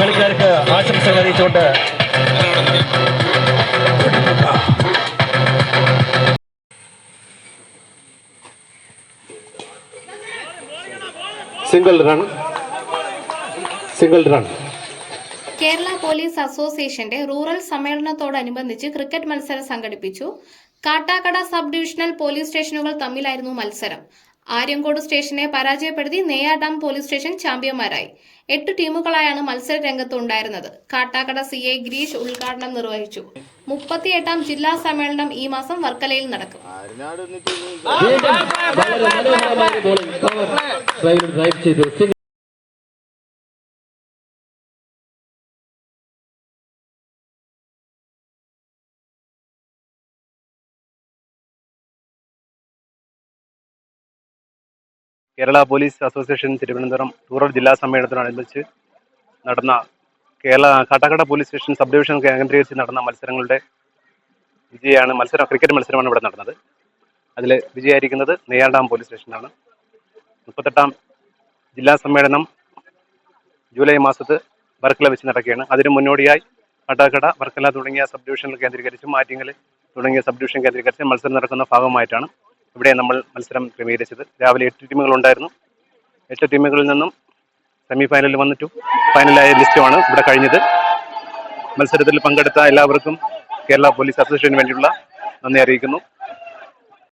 കളിക്കാർക്ക് ആശംസകൾ അറിയിച്ചുകൊണ്ട് single run single run Kerala police അസോസിയേഷന്റെ റൂറൽ സമ്മേളനത്തോടനുബന്ധിച്ച് ക്രിക്കറ്റ് മത്സരം സംഘടിപ്പിച്ചു. കാട്ടാക്കട സബ് ഡിവിഷണൽ പോലീസ് സ്റ്റേഷനുകൾ തമ്മിലായിരുന്നു മത്സരം. ആര്യങ്കോട് സ്റ്റേഷനെ പരാജയപ്പെടുത്തി നെയ്യാഡാം പോലീസ് സ്റ്റേഷൻ ചാമ്പ്യന്മാരായി എട്ട് ടീമുകളായാണ് മത്സര രംഗത്ത് ഉണ്ടായിരുന്നത് കാട്ടാക്കട സി ഐ ഗിരീഷ് ഉദ്ഘാടനം നിർവഹിച്ചു മുപ്പത്തിയെട്ടാം ജില്ലാ സമ്മേളനം ഈ മാസം വർക്കലയിൽ നടക്കും ഡ്രൈവ് ചെയ്തു Kerala police association Thiruvananthapuram rural ജില്ലാ സമ്മേളനത്തോടനുബന്ധിച്ച് നടന്ന Kerala Kattakkada police station sub division കേന്ദ്രീകരിച്ച് നടന്ന മത്സരങ്ങളുടെ വിജയാണ് മത്സരം ക്രിക്കറ്റ് മത്സരമാണ് ഇവിടെ നടന്നത്. അതിൽ വിജയായിരിക്കുന്നത് നെയ്യാർഡാം പോലീസ് സ്റ്റേഷനാണ് മുപ്പത്തെട്ടാം ജില്ലാ സമ്മേളനം ജൂലൈ മാസത്ത് വർക്കല വെച്ച് നടക്കുകയാണ്. അതിന് മുന്നോടിയായി കാട്ടാക്കട വർക്കല തുടങ്ങിയ സബ് ഡിവിഷനുകൾ കേന്ദ്രീകരിച്ചും ആറ്റിങ്ങൽ തുടങ്ങിയ സബ് ഡിവിഷൻ കേന്ദ്രീകരിച്ച് മത്സരം നടക്കുന്ന ഭാഗമായിട്ടാണ് ഇവിടെ നമ്മൾ മത്സരം ക്രമീകരിച്ചത്. രാവിലെ എട്ട് ടീമുകൾ ഉണ്ടായിരുന്നു എട്ട് ടീമുകളിൽ നിന്നും സെമി ഫൈനലിൽ വന്നിട്ടു ഫൈനലായ ലിസ്റ്റുമാണ് ഇവിടെ കഴിഞ്ഞത്. മത്സരത്തിൽ പങ്കെടുത്ത എല്ലാവർക്കും കേരള പോലീസ് അസോസിയേഷന് വേണ്ടിയുള്ള നന്ദി അറിയിക്കുന്നു.